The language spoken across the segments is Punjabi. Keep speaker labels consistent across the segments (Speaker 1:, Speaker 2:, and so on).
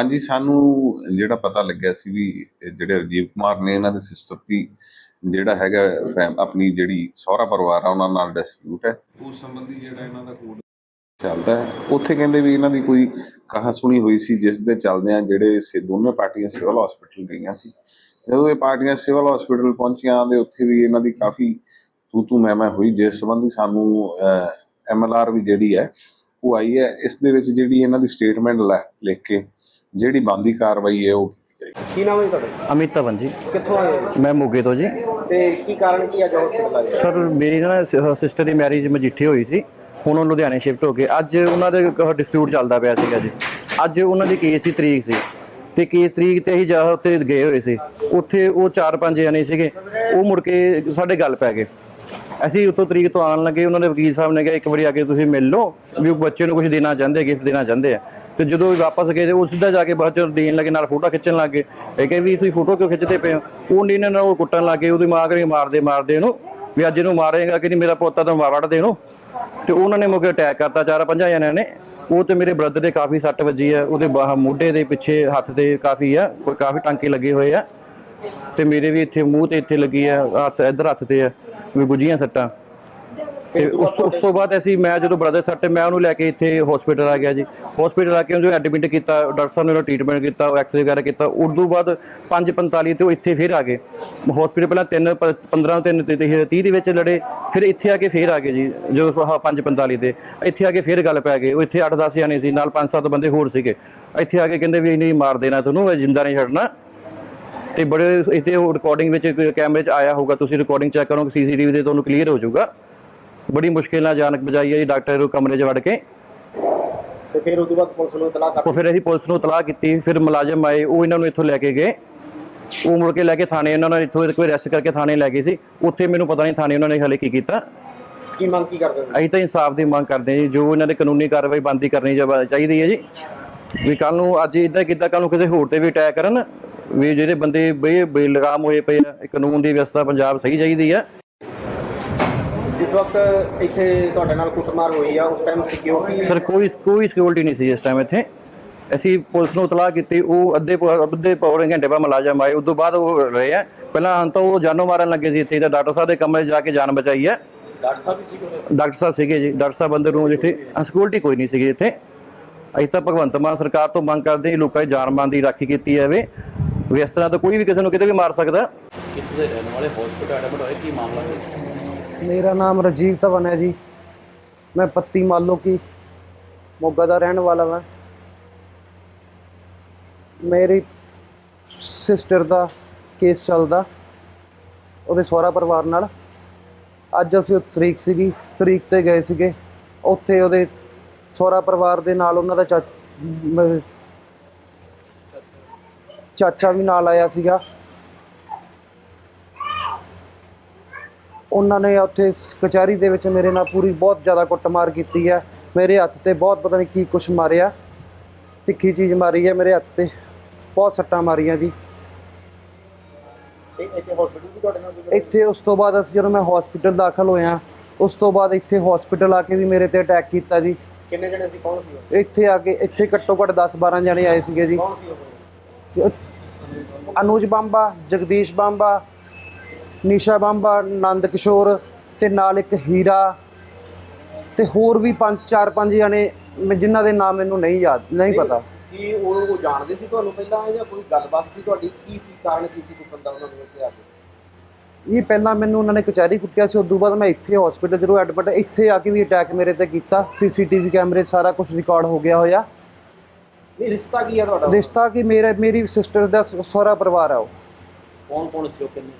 Speaker 1: ਹਾਂਜੀ ਸਾਨੂੰ ਜਿਹੜਾ ਪਤਾ ਲੱਗਿਆ ਸੀ ਵੀ ਜਿਹੜੇ ਰਜੀਵ ਕੁਮਾਰ ਨੇ ਇਹਨਾਂ ਦੇ ਸਿਸਟਰ ਦੀ ਜਿਹੜਾ ਹੈਗਾ ਆਪਣੀ ਜਿਹੜੀ ਸਹੁਰਾ ਪਰਿਵਾਰ ਆ ਉਹਨਾਂ ਨਾਲ ਡਿਸਪਿਊਟ ਹੈ। ਉਸ ਸੰਬੰਧੀ ਜਿਹੜਾ ਇਹਨਾਂ ਦਾ ਕੋਡ ਚੱਲਦਾ ਹੈ। ਉੱਥੇ ਕਹਿੰਦੇ ਵੀ ਇਹਨਾਂ ਦੀ ਕੋਈ ਕਹਾ ਸੁਣੀ ਹੋਈ ਸੀ ਜਿਸ ਦੇ ਚੱਲਦਿਆਂ ਜਿਹੜੇ ਸੇ ਦੋਨੇ ਪਾਰਟੀਆਂ ਸਿਵਲ ਹਸਪੀਟਲ ਗਈਆਂ ਸੀ। ਜਦੋਂ ਇਹ ਪਾਰਟੀਆਂ ਸਿਵਲ ਹਸਪੀਟਲ ਪਹੁੰਚੀਆਂ ਤੇ ਉੱਥੇ ਵੀ ਇਹਨਾਂ ਦੀ ਕਾਫੀ ਤੂ ਤੂ ਮੈਂ ਮੈਂ ਹੋਈ ਜਿਸ ਸੰਬੰਧੀ ਸਾਨੂੰ ਐਮਐਲਆਰ ਵੀ ਜਿਹੜੀ ਹੈ ਉਹ ਆਈ ਹੈ। ਇਸ ਦੇ ਵਿੱਚ ਜਿਹੜੀ ਇਹਨਾਂ ਦੀ ਸਟੇਟਮੈਂਟ ਲਿਖ ਕੇ ਜਿਹੜੀ ਬੰਦੀ ਕਾਰਵਾਈ ਹੈ ਉਹ ਕੀਤੀ ਜਾਏਗੀ।
Speaker 2: ਕੀ ਨਾਮ ਹੈ ਜੀ ਤੁਹਾਡਾ?
Speaker 3: ਅਮਿਤ ਧਵਨ ਜੀ।
Speaker 2: ਕਿੱਥੋਂ ਆਏ ਹੋ?
Speaker 3: ਮੈਂ ਮੋਗੇ ਤੋਂ ਜੀ।
Speaker 2: ਤੇ ਕੀ ਕਾਰਨ ਕੀ ਅੱਜ ਹਸਪੀਟਲ ਆਏ ਹੋ?
Speaker 3: ਸਰ ਮੇਰੀ ਨਾ ਸਿਸਟਰ ਦੀ ਮੈਰਿਜ ਮਜੀਠੇ ਹੋਈ ਸੀ ਹੁਣ ਉਹ ਲੁਧਿਆਣੇ ਸ਼ਿਫਟ ਹੋ ਗਏ ਅੱਜ ਉਹਨਾਂ ਦੇ ਡਿਸਪਿਊਟ ਚੱਲਦਾ ਪਿਆ ਸੀਗਾ ਜੀ। ਅੱਜ ਉਹਨਾਂ ਦੀ ਕੇਸ ਦੀ ਤਰੀਕ ਸੀ। ਤੇ ਕੇਸ ਤਰੀਕ ਤੇ ਅਸੀਂ ਜਾ ਉੱਥੇ ਗਏ ਹੋਏ ਸੀ। ਉੱਥੇ ਉਹ ਚਾਰ ਪੰਜ ਜਣੇ ਸੀਗੇ। ਉਹ ਮੁੜ ਕੇ ਸਾਡੇ ਗੱਲ ਪੈ ਗਏ। ਅਸੀਂ ਉੱਥੋਂ ਤਰੀਕ ਤੋਂ ਆਉਣ ਲੱਗੇ। ਉਹਨਾਂ ਦੇ ਵਕੀਲ ਸਾਹਿਬ ਨੇ ਕਿਹਾ ਇੱਕ ਵਾਰੀ ਆ ਕੇ ਤੁਸੀਂ ਮਿਲ ਲਓ। ਵੀ ਉਹ ਬੱਚੇ ਨੂੰ ਕੁਝ ਦੇਣਾ ਚਾਹੁੰਦੇ ਗਿਫਟ ਦੇਣਾ ਚਾਹੁੰਦੇ ਆ। ਤੇ ਜਦੋਂ ਵਾਪਸ ਗਏ ਤੇ ਉਹ ਸਿੱਧਾ ਜਾ ਕੇ ਬਾਅਦ ਚ ਦੇਣ ਲੱਗੇ, ਨਾਲ ਫੋਟੋ ਖਿੱਚਣ ਲੱਗੇ ਇਹ ਕਹੇ ਵੀ ਤੁਸੀਂ ਫੋਟੋ ਕਿਉਂ ਖਿੱਚਦੇ ਪਏ ਹੋ? ਉਹ ਨਹੀਂ ਇਹਨਾਂ ਨਾਲ ਉਹ ਕੁੱਟਣ ਲੱਗੇ ਉਹਦੀ ਮਾਂ ਕਰੀ ਮਾਰਦੇ ਮਾਰਦੇ ਇਹਨੂੰ, ਵੀ ਅੱਜ ਇਹਨੂੰ ਮਾਰੇਗਾ ਕਿ ਨਹੀਂ ਮੇਰਾ ਪੋਤਾ ਤਾਂ ਵੜ ਦੇ ਇਹਨੂੰ ਤੇ ਉਹਨਾਂ ਨੇ ਮੁਕੇ ਅਟੈਕ ਕਰਤਾ, ਚਾਰ ਪੰਜਾਂ ਜਣਿਆਂ ਨੇ। ਉਹ ਤੇ ਮੇਰੇ ਬ੍ਰਦਰ ਦੇ ਕਾਫੀ ਸੱਟ ਵੱਜੀ ਹੈ ਉਹਦੇ ਬਾਹ ਮੋਢੇ ਦੇ ਪਿੱਛੇ ਹੱਥ ਤੇ ਕਾਫੀ ਆ ਕੋਈ ਕਾਫੀ ਟਾਂਕੇ ਲੱਗੇ ਹੋਏ ਆ। ਤੇ ਮੇਰੇ ਵੀ ਇੱਥੇ ਮੂੰਹ ਤੇ ਇੱਥੇ ਲੱਗੀ ਆ, ਹੱਥ, ਇੱਧਰ ਹੱਥ ਤੇ ਆ, ਵੀ ਗੁੱਜੀਆਂ ਸੱਟਾਂ। ਤੇ ਉਸ ਤੋਂ ਉਸ ਤੋਂ ਬਾਅਦ ਅਸੀਂ ਮੈਂ ਜਦੋਂ ਬ੍ਰਦਰ ਸੱਟ ਮੈਂ ਉਹਨੂੰ ਲੈ ਕੇ ਇੱਥੇ ਹਸਪੀਟਲ ਆ ਗਿਆ ਜੀ। ਹਸਪੀਟਲ ਆ ਕੇ ਉਹਨੂੰ ਐਡਮਿਟ ਕੀਤਾ ਡਾਕਟਰ ਸਾਹਿਬ ਨੇ ਉਹਦਾ ਟ੍ਰੀਟਮੈਂਟ ਕੀਤਾ ਐਕਸਰੇ ਵਗੈਰਾ ਕੀਤਾ। ਉਸ ਤੋਂ ਬਾਅਦ 5:45 ਤੇ ਉਹ ਇੱਥੇ ਫਿਰ ਆ ਗਏ। ਹਸਪੀਟਲ ਪਹਿਲਾਂ 3 15 3 ਤੇ 30 ਦੇ ਵਿੱਚ ਲੜੇ ਫਿਰ ਇੱਥੇ ਆ ਕੇ ਫਿਰ ਆ ਗਏ ਜੀ ਜਦੋਂ 5:45 ਤੇ। ਇੱਥੇ ਆ ਕੇ ਫਿਰ ਗੱਲ ਪੈ ਗਏ ਉਹ ਇੱਥੇ 8-10 ਜਾਣੇ ਸੀ ਨਾਲ 5-7 ਬੰਦੇ ਹੋਰ ਸੀਗੇ। ਇੱਥੇ ਆ ਕੇ ਕਹਿੰਦੇ ਵੀ ਨਹੀਂ ਮਾਰ ਦੇਣਾ ਤੁਹਾਨੂੰ ਜਿੰਦਾ ਨਹੀਂ ਛੱਡਣਾ। ਤੇ ਬੜੇ ਇੱਥੇ ਰਿਕਾਰਡਿੰਗ ਵਿੱਚ ਕੈਮਰੇ 'ਚ ਆਇਆ ਹੋਊਗਾ ਤੁਸੀਂ ਰਿਕਾਰਡਿੰਗ ਚੈੱਕ ਕਰੋ ਸੀਸੀਟੀਵੀ ਤੇ ਤੁਹਾਨੂੰ ਕਲੀਅਰ ਹੋ ਜਾਊਗਾ। ਬੜੀ ਮੁਸ਼ਕਿਲ ਨਾਲ ਜਾਨ ਬਚਾਈ ਹੈ ਜੀ ਡਾਕਟਰ ਨੂੰ ਕਮਰੇ 'ਚ ਵੜ ਕੇ।
Speaker 2: ਤੇ ਫਿਰ ਉਸ ਤੋਂ ਬਾਅਦ ਪੁਲਿਸ ਨੂੰ ਇਤਲਾਹ ਕਰ
Speaker 3: ਉਹ ਫਿਰ ਅਸੀਂ ਪੁਲਿਸ ਨੂੰ ਇਤਲਾਹ ਕੀਤੀ ਫਿਰ ਮੁਲਾਜ਼ਮ ਆਏ ਉਹ ਇਹਨਾਂ ਨੂੰ ਇੱਥੋਂ ਲੈ ਕੇ ਗਏ। ਉਹ ਮੁੜ ਕੇ ਲੈ ਕੇ ਥਾਣੇ ਇਹਨਾਂ ਨੇ ਇੱਥੋਂ ਕੋਈ ਅਰੈਸਟ ਕਰਕੇ ਥਾਣੇ ਲੈ ਗਏ ਸੀ। ਉੱਥੇ ਮੈਨੂੰ ਪਤਾ ਨਹੀਂ ਥਾਣੇ ਉਹਨਾਂ ਨੇ ਹਲੇ ਕੀ ਕੀਤਾ।
Speaker 2: ਕੀ ਮੰਗ ਕੀ ਕਰਦੇ ਹੋ?
Speaker 3: ਅਸੀਂ ਤਾਂ ਇਨਸਾਫ ਦੀ ਮੰਗ ਕਰਦੇ ਹਾਂ ਜੀ ਜੋ ਇਹਨਾਂ ਦੇ ਕਾਨੂੰਨੀ ਕਾਰਵਾਈ ਬੰਦੀ ਕਰਨੀ ਚਾਹ- ਚਾਹੀਦੀ ਹੈ ਜੀ। ਵੀ ਕੱਲ ਨੂੰ ਅੱਜ ਇਦਾਂ ਕਿੱਦਾਂ ਕੱਲ ਨੂੰ ਕਿਸੇ ਹੋਰ ਤੇ ਵੀ ਅਟੈਕ ਕਰਨ ਵੀ ਜਿਹੜੇ ਬੰਦੇ ਬੇ ਬੇਲਗਾਮ ਹੋਏ ਪਏ ਆ ਇਹ ਕਾਨੂੰਨ ਦੀ ਵਿਵਸਥਾ ਪੰਜਾਬ ਸਹੀ ਚਾਹੀਦੀ ਆ
Speaker 2: ਜਿਸ ਵਕਤ ਇੱਥੇ ਤੁਹਾਡੇ ਨਾਲ ਕੁੱਟਮਾਰ ਹੋਈ ਆ ਉਸ ਟਾਈਮ ਸਿਕਿਉਰਿਟੀ
Speaker 3: ਸਰ ਕੋਈ ਕੋਈ ਸਿਕਿਉਰਿਟੀ ਨਹੀਂ ਸੀ ਇਸ ਟਾਈਮ ਇੱਥੇ। ਅਸੀਂ ਪੁਲਿਸ ਨੂੰ ਇਤਲਾਹ ਕੀਤੀ ਉਹ ਅੱਧੇ ਪ- ਅੱਧੇ ਪੌਣੇ ਘੰਟੇ ਬਾਅਦ ਮੁਲਾਜ਼ਮ ਆਏ ਉਸ ਤੋਂ ਬਾਅਦ ਉਹ ਰਹੇ ਆ। ਪਹਿਲਾਂ ਹਾਂ ਤਾਂ ਉਹ ਜਾਨੋਂ ਮਾਰਨ ਲੱਗੇ ਸੀ ਇੱਥੇ ਤਾਂ ਡਾਕਟਰ ਸਾਹਿਬ ਦੇ ਕਮਰੇ 'ਚ ਜਾ ਕੇ ਜਾਨ ਬਚਾਈ ਹੈ
Speaker 2: ਡਾਕਟਰ ਸਾਹਿਬ ਵੀ ਸੀ ਕੋਲ
Speaker 3: ਡਾਕਟਰ ਸਾਹਿਬ ਸੀਗੇ ਜੀ ਡਾਕਟਰ ਸਾਹਿਬ ਅੰਦਰ ਨੂੰ ਜਿੱਥੇ ਸਿਕਿਉਰਿਟੀ ਕੋਈ ਨਹੀਂ ਸੀਗੀ ਇੱਥੇ। ਅਸੀਂ ਤਾਂ ਭਗਵੰਤ ਮਾਨ ਸਰਕਾਰ ਤੋਂ ਮੰਗ ਕਰਦੇ ਹਾਂ ਲੋਕਾਂ ਦੀ ਜਾਨ ਮਾਨ ਦੀ ਰਾਖੀ ਕੀਤੀ ਜਾਵੇ। ਵੀ ਇਸ ਤਰ੍ਹਾਂ ਤਾਂ ਕੋਈ ਵੀ ਕਿਸੇ ਨੂੰ ਕਿਤੇ ਵੀ ਮਾਰ ਸਕਦਾ।
Speaker 4: ਕਿੱਥੇ ਦੇ ਰਹਿਣ ਵਾਲੇ? ਹਸਪੀਟਲ ਐਡਮਿਟ ਹੋਏ? ਕੀ ਮਾਮਲਾ? ਹੈ
Speaker 5: ਮੇਰਾ ਨਾਮ ਰਾਜੀਵ ਧਵਨ ਹੈ ਜੀ। ਮੈਂ ਪੱਤੀ ਮਾਲੋ ਕੀ, ਮੋਗਾ ਦਾ ਰਹਿਣ ਵਾਲਾ ਹਾਂ ਮੇਰੀ ਸਿਸਟਰ ਦਾ ਕੇਸ ਚੱਲਦਾ, ਉਹਦੇ ਸਹੁਰਾ ਪਰਿਵਾਰ ਨਾਲ। ਅੱਜ ਅਸੀਂ ਉਹ ਤਰੀਕ ਸੀਗੀ, ਤਰੀਕ ਤੇ ਗਏ ਸੀਗੇ। ਉੱਥੇ ਉਹਦੇ ਸਹੁਰਾ ਪਰਿਵਾਰ ਦੇ ਨਾਲ ਉਹਨਾਂ ਦਾ ਚਾ- ਚਾਚਾ ਵੀ ਨਾਲ ਆਇਆ ਸੀਗਾ। ਉਹਨਾਂ ਨੇ ਉੱਥੇ ਕਚਹਿਰੀ ਦੇ ਵਿੱਚ ਮੇਰੇ ਨਾਲ ਪੂਰੀ ਬਹੁਤ ਜ਼ਿਆਦਾ ਕੁੱਟਮਾਰ ਕੀਤੀ ਹੈ। ਮੇਰੇ ਹੱਥ ਤੇ ਬਹੁਤ ਪਤਾ ਨਹੀਂ ਕੀ ਕੁਛ ਮਾਰਿਆ। ਤਿੱਖੀ ਚੀਜ਼ ਮਾਰੀ ਹੈ ਮੇਰੇ ਹੱਥ ਤੇ। ਬਹੁਤ ਸੱਟਾਂ ਮਾਰੀਆਂ ਜੀ।
Speaker 2: ਇੱਥੇ
Speaker 5: ਉਸ ਤੋਂ ਬਾਅਦ ਅਸੀਂ ਜਦੋਂ ਮੈਂ ਹਸਪੀਟਲ ਦਾਖਲ ਹੋਇਆ ਉਸ ਤੋਂ ਬਾਅਦ ਇੱਥੇ ਹਸਪੀਟਲ ਆ ਕੇ ਵੀ ਮੇਰੇ ਤੇ ਅਟੈਕ ਕੀਤਾ ਜੀ।
Speaker 2: ਕਿੰਨੇ ਜਣੇ ਸੀ? ਕੌਣ ਸੀ?
Speaker 5: ਇੱਥੇ ਆ ਕੇ ਇੱਥੇ ਘੱਟੋ ਘੱਟ 10 12 ਜਣੇ ਆਏ ਸੀਗੇ ਜੀ।
Speaker 2: ਕੌਣ ਸੀ ਉਹ?
Speaker 5: ਅਨੂਜ ਬਾਂਬਾ ਜਗਦੀਸ਼ ਬਾਂਬਾ ਨੀਸ਼ਾ ਬਾਂਬਾ ਨੰਦ ਕਿਸ਼ੋਰ ਤੇ ਨਾਲ ਇੱਕ ਹੀਰਾ ਤੇ ਹੋਰ ਵੀ ਪੰਜ ਚਾਰ ਪੰਜ ਜਣੇ ਮੈਂ ਜਿਨ੍ਹਾਂ ਦੇ ਨਾਮ ਮੈਨੂੰ ਨਹੀਂ ਯਾਦ ਨਹੀਂ ਪਤਾ।
Speaker 2: ਕੀ ਉਹ ਉਹ ਜਾਣਦੇ ਸੀ ਤੁਹਾਨੂੰ ਪਹਿਲਾਂ ਜਾਂ ਕੋਈ ਗੱਲਬਾਤ ਸੀ ਤੁਹਾਡੀ? ਕੀ ਸੀ ਕਾਰਨ ਕੀ ਸੀ ਕੋਈ ਬੰਦਾ ਉਹਨਾਂ ਨੂੰ ਇੱਥੇ ਆ ਕੇ?
Speaker 5: ਇਹ ਪਹਿਲਾਂ ਮੈਨੂੰ ਉਹਨਾਂ ਨੇ ਕਚਹਿਰੀ ਕੁੱਟਿਆ ਸੀ ਉਦੋਂ ਬਾਅਦ ਮੈਂ ਇੱਥੇ ਹਸਪੀਟਲ ਜਦੋਂ ਐਡਮਿਟ ਇੱਥੇ ਆ ਕੇ ਵੀ ਅਟੈਕ ਮੇਰੇ ਤੇ ਕੀਤਾ ਸੀਸੀਟੀਵੀ ਕੈਮਰੇ ਸਾਰਾ ਕੁਝ ਰਿਕਾਰਡ ਹੋ ਗਿਆ ਹੋਇਆ।
Speaker 2: ਇਹ ਰਿਸ਼ਤਾ ਕੀ ਆ ਤੁਹਾਡਾ?
Speaker 5: ਰਿਸ਼ਤਾ ਕਿ ਮੇਰੇ ਮੇਰੀ ਸਿਸਟਰ ਦਾ ਸ- ਸਹੁਰਾ ਪਰਿਵਾਰ ਆ ਉਹ।
Speaker 4: ਕੌਣ ਕੌਣ ਸੀ ਉਹ ਕਿੰਨੇ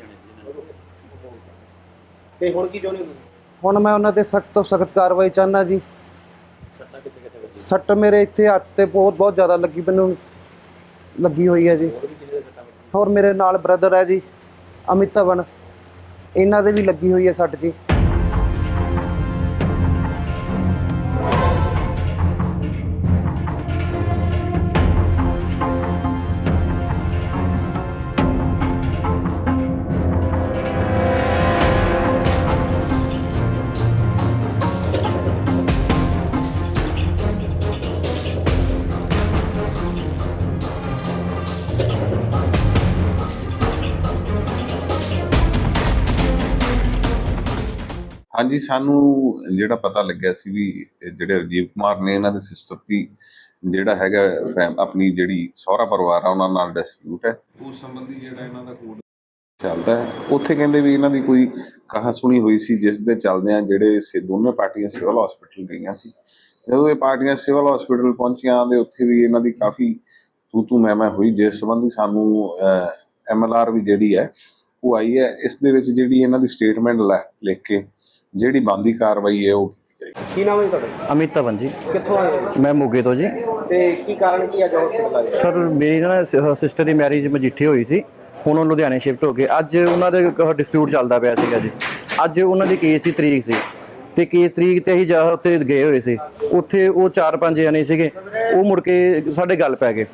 Speaker 2: ਤੇ ਹੁਣ ਕੀ ਚਾਹੁੰਦੇ ਹੋ ਤੁਸੀਂ?
Speaker 5: ਹੁਣ ਮੈਂ ਉਹਨਾਂ ਤੇ ਸਖਤ ਤੋਂ ਸਖਤ ਕਾਰਵਾਈ ਚਾਹੁੰਦਾ ਜੀ।
Speaker 4: ਸੱਟਾਂ ਕਿੱਥੇ ਕਿੱਥੇ ਵੱਜੀਆਂ
Speaker 5: ਸੱਟ ਮੇਰੇ ਇੱਥੇ ਹੱਥ ਤੇ ਬਹੁਤ ਬਹੁਤ ਜ਼ਿਆਦਾ ਲੱਗੀ ਮੈਨੂੰ ਲੱਗੀ ਹੋਈ ਹੈ ਜੀ।
Speaker 4: ਹੋਰ ਵੀ ਕਿਸੇ ਦੇ ਸੱਟਾਂ ਵੱਜੀਆਂ
Speaker 5: ਹੋਰ ਮੇਰੇ ਨਾਲ ਬ੍ਰਦਰ ਹੈ ਜੀ ਅਮਿਤ ਧਵਨ। ਇਹਨਾਂ ਦੇ ਵੀ ਲੱਗੀ ਹੋਈ ਹੈ ਸੱਟ ਜੀ।
Speaker 1: ਹਾਂਜੀ ਸਾਨੂੰ ਜਿਹੜਾ ਪਤਾ ਲੱਗਿਆ ਸੀ ਵੀ ਜਿਹੜੇ ਰਜੀਵ ਕੁਮਾਰ ਨੇ ਇਹਨਾਂ ਦੇ ਸਿਸਟਰ ਦੀ ਜਿਹੜਾ ਹੈਗਾ ਆਪਣੀ ਜਿਹੜੀ ਸਹੁਰਾ ਪਰਿਵਾਰ ਆ ਉਹਨਾਂ ਨਾਲ ਡਿਸਪਿਊਟ ਹੈ। ਉਸ ਸੰਬੰਧੀ ਜਿਹੜਾ ਇਹਨਾਂ ਦਾ ਕੋਡ ਚੱਲਦਾ ਹੈ। ਉੱਥੇ ਕਹਿੰਦੇ ਵੀ ਇਹਨਾਂ ਦੀ ਕੋਈ ਕਹਾ ਸੁਣੀ ਹੋਈ ਸੀ ਜਿਸ ਦੇ ਚੱਲਦਿਆਂ ਜਿਹੜੇ ਸੇ ਦੋਨੇ ਪਾਰਟੀਆਂ ਸਿਵਲ ਹਸਪੀਟਲ ਗਈਆਂ ਸੀ। ਜਦੋਂ ਇਹ ਪਾਰਟੀਆਂ ਸਿਵਲ ਹਸਪੀਟਲ ਪਹੁੰਚੀਆਂ ਤੇ ਉੱਥੇ ਵੀ ਇਹਨਾਂ ਦੀ ਕਾਫੀ ਤੂੰ ਤੂੰ ਮੈਂ ਮੈਂ ਹੋਈ ਜਿਸ ਸੰਬੰਧੀ ਸਾਨੂੰ ਐਮਐਲਆਰ ਵੀ ਜਿਹੜੀ ਹੈ ਉਹ ਆਈ ਹੈ। ਇਸ ਦੇ ਵਿੱਚ ਜਿਹੜੀ ਇਹਨਾਂ ਦੀ ਸਟੇਟਮੈਂਟ ਲਿਖ ਕੇ ਜਿਹੜੀ ਬੰਦੀ ਕਾਰਵਾਈ ਹੈ ਉਹ ਕੀਤੀ ਜਾਏਗੀ।
Speaker 2: ਕੀ ਨਾਮ ਹੈ ਜੀ ਤੁਹਾਡਾ?
Speaker 3: ਅਮਿਤ ਧਵਨ ਜੀ।
Speaker 2: ਕਿੱਥੋਂ ਆਏ ਹੋ?
Speaker 3: ਮੈਂ ਮੋਗੇ ਤੋਂ ਜੀ।
Speaker 2: ਤੇ ਕੀ ਕਾਰਨ ਕੀ ਅੱਜ ਹਸਪੀਟਲ ਆਏ
Speaker 3: ਸਰ ਮੇਰੀ ਨਾ ਸਿਸਟਰ ਦੀ ਮੈਰਿਜ ਮਜੀਠੇ ਹੋਈ ਸੀ ਹੁਣ ਉਹ ਲੁਧਿਆਣੇ ਸ਼ਿਫਟ ਹੋ ਗਏ। ਅੱਜ ਉਹਨਾਂ ਦੇ ਡਿਸਪਿਊਟ ਚੱਲਦਾ ਪਿਆ ਸੀਗਾ ਜੀ। ਅੱਜ ਉਹਨਾਂ ਦੀ ਕੇਸ ਦੀ ਤਰੀਕ ਸੀ। ਤੇ ਕੇਸ ਤਰੀਕ ਤੇ ਅਸੀਂ ਜਾ ਉੱਥੇ ਗਏ ਹੋਏ ਸੀ। ਉੱਥੇ ਉਹ ਚਾਰ ਪੰਜ ਜਣੇ ਸੀਗੇ। ਉਹ ਮੁੜ ਕੇ ਸਾਡੇ ਗੱਲ ਪੈ ਗਏ।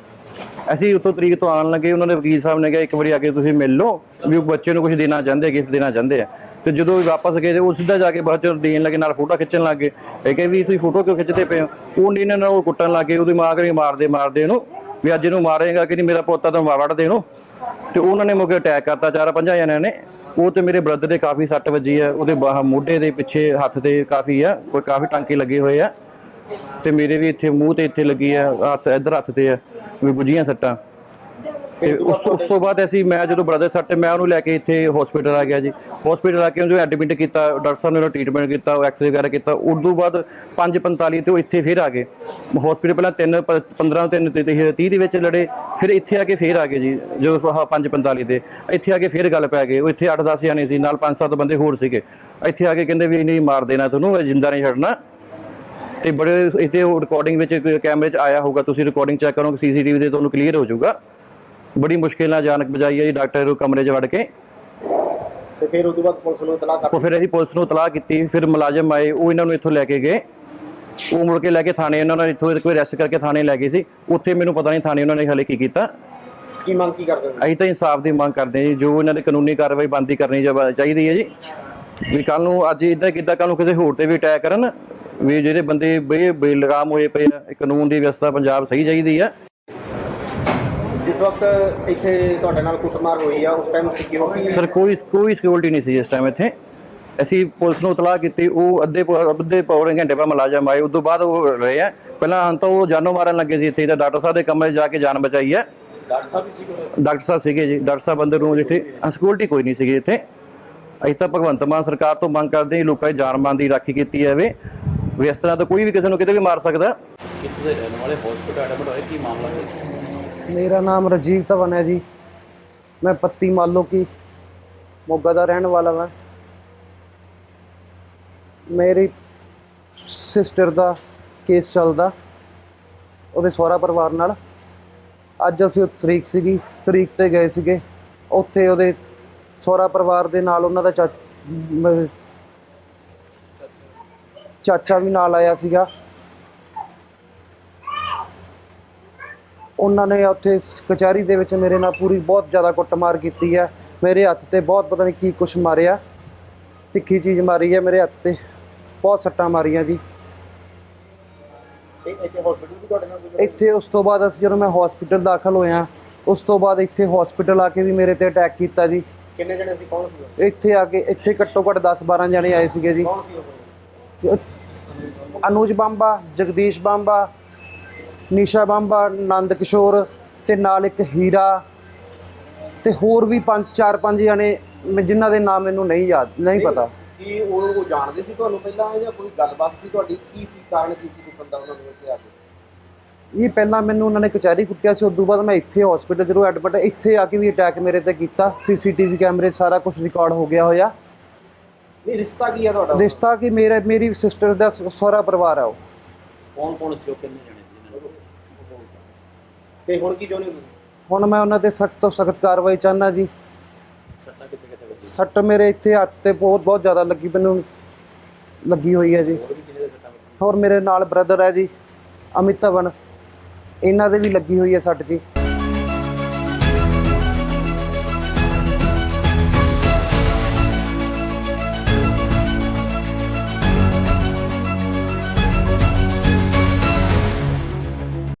Speaker 3: ਅਸੀਂ ਉੱਥੋਂ ਤਰੀਕ ਤੋਂ ਆਉਣ ਲੱਗੇ। ਉਹਨਾਂ ਦੇ ਵਕੀਲ ਸਾਹਿਬ ਨੇ ਕਿਹਾ ਇੱਕ ਵਾਰੀ ਆ ਕੇ ਤੁਸੀਂ ਮਿਲ ਲਓ। ਵੀ ਉਹ ਬੱਚੇ ਨੂੰ ਕੁਝ ਦੇਣਾ ਚਾਹੁੰਦੇ ਗਿਫਟ ਦੇਣਾ ਚਾਹੁੰਦੇ ਆ। ਤੇ ਜਦੋਂ ਇਹ ਵਾਪਸ ਗਏ ਤੇ ਉਹ ਸਿੱਧਾ ਜਾ ਕੇ ਬਾਅਦ ਚ ਦੇਣ ਲੱਗੇ, ਨਾਲ ਫੋਟੋ ਖਿੱਚਣ ਲੱਗ ਗਏ। ਇਹ ਕਹੇ ਵੀ ਤੁਸੀਂ ਫੋਟੋ ਕਿਉਂ ਖਿੱਚਦੇ ਪਏ ਹੋ? ਉਹ ਨਹੀਂ ਇਹਨਾਂ ਨਾਲ ਉਹ ਕੁੱਟਣ ਲੱਗ ਗਏ, ਉਹਦੀ ਮਾਂ ਕਰੀ ਮਾਰਦੇ ਮਾਰਦੇ ਇਹਨੂੰ, ਵੀ ਅੱਜ ਇਹਨੂੰ ਮਾਰੇਗਾ ਕਿ ਨਹੀਂ, ਮੇਰਾ ਪੋਤਾ ਤਾਂ ਵੜ ਦੇ ਇਹਨੂੰ ਤੇ ਉਹਨਾਂ ਨੇ ਮੁਕੇ ਅਟੈਕ ਕਰਤਾ, ਚਾਰ ਪੰਜਾਂ ਜਣਿਆਂ ਨੇ। ਉਹ ਤੇ ਮੇਰੇ ਬ੍ਰਦਰ ਦੇ ਕਾਫੀ ਸੱਟ ਵੱਜੀ ਹੈ ਉਹਦੇ ਬਾਹ ਮੋਢੇ ਦੇ ਪਿੱਛੇ ਹੱਥ ਤੇ ਕਾਫੀ ਆ, ਕੋਈ ਕਾਫੀ ਟਾਂਕੇ ਲੱਗੇ ਹੋਏ ਆ। ਤੇ ਮੇਰੇ ਵੀ ਇੱਥੇ ਮੂੰਹ ਤੇ ਇੱਥੇ ਲੱਗੀ ਆ, ਹੱਥ, ਇੱਧਰ ਹੱਥ ਤੇ ਆ, ਵੀ ਗੁੱਜੀਆਂ ਸੱਟਾਂ। ਤੇ ਉਸ ਤੋਂ ਉਸ ਤੋਂ ਬਾਅਦ ਅਸੀਂ ਮੈਂ ਜਦੋਂ ਬ੍ਰਦਰ ਸੱਟ ਮੈਂ ਉਹਨੂੰ ਲੈ ਕੇ ਇੱਥੇ ਹਸਪੀਟਲ ਆ ਗਿਆ ਜੀ। ਹਸਪੀਟਲ ਆ ਕੇ ਉਹਨੂੰ ਐਡਮਿਟ ਕੀਤਾ ਡਾਕਟਰ ਸਾਹਿਬ ਨੇ ਉਹਦਾ ਟ੍ਰੀਟਮੈਂਟ ਕੀਤਾ ਉਹ ਐਕਸਰੇ ਵਗੈਰਾ ਕੀਤਾ। ਉਸ ਤੋਂ ਬਾਅਦ 5:45 ਤੇ ਉਹ ਇੱਥੇ ਫੇਰ ਆ ਗਏ। ਹਸਪੀਟਲ ਪਹਿਲਾਂ 3 15 3 ਤੇ 30 ਦੇ ਵਿੱਚ ਲੜੇ ਫਿਰ ਇੱਥੇ ਆ ਕੇ ਫੇਰ ਆ ਗਏ ਜੀ ਜਦੋਂ ਆਹ 5:45 ਤੇ। ਇੱਥੇ ਆ ਕੇ ਫੇਰ ਗੱਲ ਪੈ ਗਏ ਉਹ ਇੱਥੇ 8-10 ਜਾਣੇ ਸੀ ਨਾਲ 5-7 ਬੰਦੇ ਹੋਰ ਸੀਗੇ। ਇੱਥੇ ਆ ਕੇ ਕਹਿੰਦੇ ਵੀ ਨਹੀਂ ਮਾਰ ਦੇਣਾ ਤੁਹਾਨੂੰ ਜਿੰਦਾ ਨਹੀਂ ਛੱਡਣਾ। ਤੇ ਬੜੇ ਇੱਥੇ ਰਿਕਾਰਡਿੰਗ ਵਿੱਚ ਕੈਮਰੇ 'ਚ ਆਇਆ ਹੋਊਗਾ ਤੁਸੀਂ ਰਿਕਾਰਡਿੰਗ ਚੈੱਕ ਕਰੋਗੇ ਸੀਸੀਟੀਵੀ ਤੇ ਤੁਹਾਨੂੰ ਕਲੀਅਰ ਹੋ ਜਾਊਗਾ। ਬੜੀ ਮੁਸ਼ਕਿਲ ਨਾਲ ਜਾਨ ਬਚਾਈ ਹੈ ਜੀ ਡਾਕਟਰ ਕਮਰੇ 'ਚ ਵੜ ਕੇ।
Speaker 2: ਤੇ ਫਿਰ ਤੋਂ ਬਾਅਦ ਪੁਲਿਸ ਨੂੰ ਇਤਲਾਹ ਕਰ
Speaker 3: ਉਹ ਫਿਰ ਅਸੀਂ ਪੁਲਿਸ ਨੂੰ ਇਤਲਾਹ ਕੀਤੀ ਫਿਰ ਮੁਲਾਜ਼ਮ ਆਏ ਉਹ ਇਹਨਾਂ ਨੂੰ ਇੱਥੋਂ ਲੈ ਕੇ ਗਏ। ਉਹ ਮੁੜ ਕੇ ਲੈ ਕੇ ਥਾਣੇ ਉਹਨਾਂ ਨੇ ਇੱਥੋਂ ਕੋਈ ਅਰੈਸਟ ਕਰਕੇ ਥਾਣੇ ਲੈ ਗਏ ਸੀ। ਉੱਥੇ ਮੈਨੂੰ ਪਤਾ ਨਹੀਂ ਥਾਣੇ ਉਹਨਾਂ ਨੇ ਹਲੇ ਕੀ ਕੀਤਾ।
Speaker 2: ਕੀ ਮੰਗ ਕੀ ਕਰਦੇ ਹੋ?
Speaker 3: ਅਸੀਂ ਤਾਂ ਇਨਸਾਫ ਦੀ ਮੰਗ ਕਰਦੇ ਹਾਂ ਜੀ ਜੋ ਇਹਨਾਂ ਦੀ ਕਾਨੂੰਨੀ ਕਾਰਵਾਈ ਬੰਦੀ ਕਰਨੀ ਚਾਹ- ਚਾਹੀਦੀ ਹੈ ਜੀ। ਵੀ ਕੱਲ ਨੂੰ ਅੱਜ ਇਦਾਂ ਕਿੱਦਾਂ ਕੱਲ ਨੂੰ ਕਿਸੇ ਹੋਰ ਤੇ ਵੀ ਅਟੈਕ ਕਰਨ ਵੀ ਜਿਹੜੇ ਬੰਦੇ ਬੇ ਬੇਲਗਾਮ ਹੋਏ ਪਏ ਆ ਇਹ ਕਾਨੂੰਨ ਦੀ ਵਿਵਸਥਾ ਪੰਜਾਬ ਸਹੀ ਚਾਹੀਦੀ ਆ।
Speaker 2: ਜਿਸ ਵਕਤ ਇੱਥੇ ਤੁਹਾਡੇ ਨਾਲ ਕੁੱਟਮਾਰ ਹੋਈ ਆ ਉਸ ਟਾਈਮ ਸਿਕਿਉਰਿਟੀ
Speaker 3: ਸਰ ਕੋਈ ਕੋਈ ਸਿਕਿਉਰਿਟੀ ਨਹੀਂ ਸੀ ਇਸ ਟਾਈਮ ਇੱਥੇ। ਅਸੀਂ ਪੁਲਿਸ ਨੂੰ ਇਤਲਾਹ ਕੀਤੀ ਉਹ ਅੱਧੇ ਪੌ- ਅੱਧੇ ਪੌਣੇ ਘੰਟੇ ਬਾਅਦ ਮੁਲਾਜ਼ਮ ਆਏ ਉਸ ਤੋਂ ਬਾਅਦ ਉਹ ਰਹੇ ਆ। ਪਹਿਲਾਂ ਹਾਂ ਤਾਂ ਉਹ ਜਾਨੋਂ ਮਾਰਨ ਲੱਗੇ ਸੀ ਇੱਥੇ ਤਾਂ ਡਾਕਟਰ ਸਾਹਿਬ ਦੇ ਕਮਰੇ 'ਚ ਜਾ ਕੇ ਜਾਨ ਬਚਾਈ ਹੈ
Speaker 2: ਡਾਕਟਰ ਸਾਹਿਬ ਸੀ
Speaker 3: ਡਾਕਟਰ ਸਾਹਿਬ ਸੀਗੇ ਜੀ ਡਾਕਟਰ ਸਾਹਿਬ ਅੰਦਰ ਨੂੰ ਜਿੱਥੇ ਸਿਕਿਉਰਿਟੀ ਕੋਈ ਨਹੀਂ ਸੀਗੀ ਇੱਥੇ। ਅਸੀਂ ਤਾਂ ਭਗਵੰਤ ਮਾਨ ਸਰਕਾਰ ਤੋਂ ਮੰਗ ਕਰਦੇ ਹਾਂ ਲੋਕਾਂ ਦੀ ਜਾਨ ਮਾਨ ਦੀ ਰਾਖੀ ਕੀਤੀ ਜਾਵੇ। ਵੀ ਇਸ ਤਰ੍ਹਾਂ ਤਾਂ ਕੋਈ ਵੀ ਕਿਸੇ ਨੂੰ ਕਿਤੇ ਵੀ ਮਾਰ ਸਕਦਾ।
Speaker 4: ਕਿੱਥੇ ਦੇ ਰਹਿਣ ਵਾਲੇ? ਹਸਪੀਟਲ ਐਡਮਿਟ ਹੋਏ? ਕੀ ਮਾਮਲਾ? ਹੈ
Speaker 5: ਮੇਰਾ ਨਾਮ ਰਾਜੀਵ ਧਵਨ ਹੈ ਜੀ। ਮੈਂ ਪੱਤੀ ਮਾਲੋ ਕੀ, ਮੋਗਾ ਦਾ ਰਹਿਣ ਵਾਲਾ ਹਾਂ ਮੇਰੀ ਸਿਸਟਰ ਦਾ ਕੇਸ ਚੱਲਦਾ, ਉਹਦੇ ਸਹੁਰਾ ਪਰਿਵਾਰ ਨਾਲ। ਅੱਜ ਅਸੀਂ ਉਹ ਤਰੀਕ ਸੀਗੀ, ਤਰੀਕ ਤੇ ਗਏ ਸੀਗੇ। ਉੱਥੇ ਉਹਦੇ ਸਹੁਰਾ ਪਰਿਵਾਰ ਦੇ ਨਾਲ ਉਹਨਾਂ ਦਾ ਚਾ ਚਾਚਾ ਵੀ ਨਾਲ ਆਇਆ ਸੀਗਾ। ਉਹਨਾਂ ਨੇ ਉੱਥੇ ਕਚਹਿਰੀ ਦੇ ਵਿੱਚ ਮੇਰੇ ਨਾਲ ਪੂਰੀ ਬਹੁਤ ਜ਼ਿਆਦਾ ਕੁੱਟਮਾਰ ਕੀਤੀ ਹੈ। ਮੇਰੇ ਹੱਥ ਤੇ ਬਹੁਤ ਪਤਾ ਨਹੀਂ ਕੀ ਕੁਛ ਮਾਰਿਆ। ਤਿੱਖੀ ਚੀਜ਼ ਮਾਰੀ ਹੈ ਮੇਰੇ ਹੱਥ ਤੇ। ਬਹੁਤ ਸੱਟਾਂ ਮਾਰੀਆਂ ਜੀ।
Speaker 2: ਇੱਥੇ
Speaker 5: ਉਸ ਤੋਂ ਬਾਅਦ ਅਸੀਂ ਜਦੋਂ ਮੈਂ ਹਸਪੀਟਲ ਦਾਖਲ ਹੋਇਆ ਉਸ ਤੋਂ ਬਾਅਦ ਇੱਥੇ ਹਸਪੀਟਲ ਆ ਕੇ ਵੀ ਮੇਰੇ ਤੇ ਅਟੈਕ ਕੀਤਾ ਜੀ।
Speaker 2: ਕਿੰਨੇ ਜਣੇ ਸੀ? ਕੌਣ ਸੀ?
Speaker 5: ਇੱਥੇ ਆ ਕੇ ਇੱਥੇ ਘੱਟੋ ਘੱਟ 10 12 ਜਣੇ ਆਏ ਸੀਗੇ ਜੀ।
Speaker 2: ਕੌਣ ਸੀ
Speaker 5: ਅਨੂਜ ਬਾਂਬਾ ਜਗਦੀਸ਼ ਬਾਂਬਾ ਨੀਸ਼ਾ ਬਾਂਬਾ ਨੰਦ ਕਿਸ਼ੋਰ ਤੇ ਨਾਲ ਇੱਕ ਹੀਰਾ ਤੇ ਹੋਰ ਵੀ ਪੰਜ ਚਾਰ ਪੰਜ ਜਣੇ ਜਿਨ੍ਹਾਂ ਦੇ ਨਾਮ ਮੈਨੂੰ ਨਹੀਂ ਯਾਦ ਨਹੀਂ ਪਤਾ।
Speaker 2: ਕੀ ਉਹ ਉਹ ਜਾਣਦੇ ਸੀ ਤੁਹਾਨੂੰ ਪਹਿਲਾਂ ਜਾਂ ਕੋਈ ਗੱਲਬਾਤ ਸੀ ਤੁਹਾਡੀ? ਕੀ ਸੀ ਕਾਰਨ ਕੀ ਸੀ ਕੋਈ ਬੰਦਾ ਉਹਨਾਂ ਨੂੰ ਇੱਥੇ ਆ ਕੇ?
Speaker 5: ਇਹ ਪਹਿਲਾਂ ਮੈਨੂੰ ਉਹਨਾਂ ਨੇ ਕਚਹਿਰੀ ਕੁੱਟਿਆ ਸੀ ਉਦੋਂ ਬਾਅਦ ਮੈਂ ਇੱਥੇ ਹਸਪੀਟਲ ਜਦੋਂ ਐਡਮਿਟ ਇੱਥੇ ਆ ਕੇ ਵੀ ਅਟੈਕ ਮੇਰੇ ਤੇ ਕੀਤਾ ਸੀਸੀਟੀਵੀ ਕੈਮਰੇ ਸਾਰਾ ਕੁਝ ਰਿਕਾਰਡ ਹੋ ਗਿਆ ਹੋਇਆ।
Speaker 2: ਇਹ ਰਿਸ਼ਤਾ ਕੀ ਆ ਤੁਹਾਡਾ?
Speaker 5: ਰਿਸ਼ਤਾ ਕਿ ਮੇਰੇ ਮੇਰੀ ਸਿਸਟਰ ਦਾ ਸ- ਸਹੁਰਾ ਪਰਿਵਾਰ ਆ ਉਹ।
Speaker 4: ਕੌਣ ਕੌਣ ਸੀ ਉਹ ਕਿੰਨੇ
Speaker 2: ਤੇ ਹੁਣ ਕੀ ਚਾਹੁੰਦੇ ਹੋ ਤੁਸੀਂ?
Speaker 5: ਹੁਣ ਮੈਂ ਉਹਨਾਂ ਤੇ ਸਖਤ ਤੋਂ ਸਖਤ ਕਾਰਵਾਈ ਚਾਹੁੰਦਾ ਜੀ।
Speaker 4: ਸੱਟਾਂ ਕਿੱਥੇ ਕਿੱਥੇ ਵੱਜੀ
Speaker 5: ਸੱਟ ਮੇਰੇ ਇੱਥੇ ਹੱਥ ਤੇ ਬਹੁਤ ਬਹੁਤ ਜ਼ਿਆਦਾ ਲੱਗੀ ਮੈਨੂੰ ਲੱਗੀ ਹੋਈ ਹੈ ਜੀ।
Speaker 4: ਹੋਰ ਵੀ ਕਿੰਨੇ ਦੇ ਸੱਟਾਂ ਵੱਜੀਆਂ
Speaker 5: ਹੋਰ ਮੇਰੇ ਨਾਲ ਬ੍ਰਦਰ ਹੈ ਜੀ ਅਮਿਤ ਧਵਨ। ਇਹਨਾਂ ਦੇ ਵੀ ਲੱਗੀ ਹੋਈ ਹੈ ਸੱਟ ਜੀ।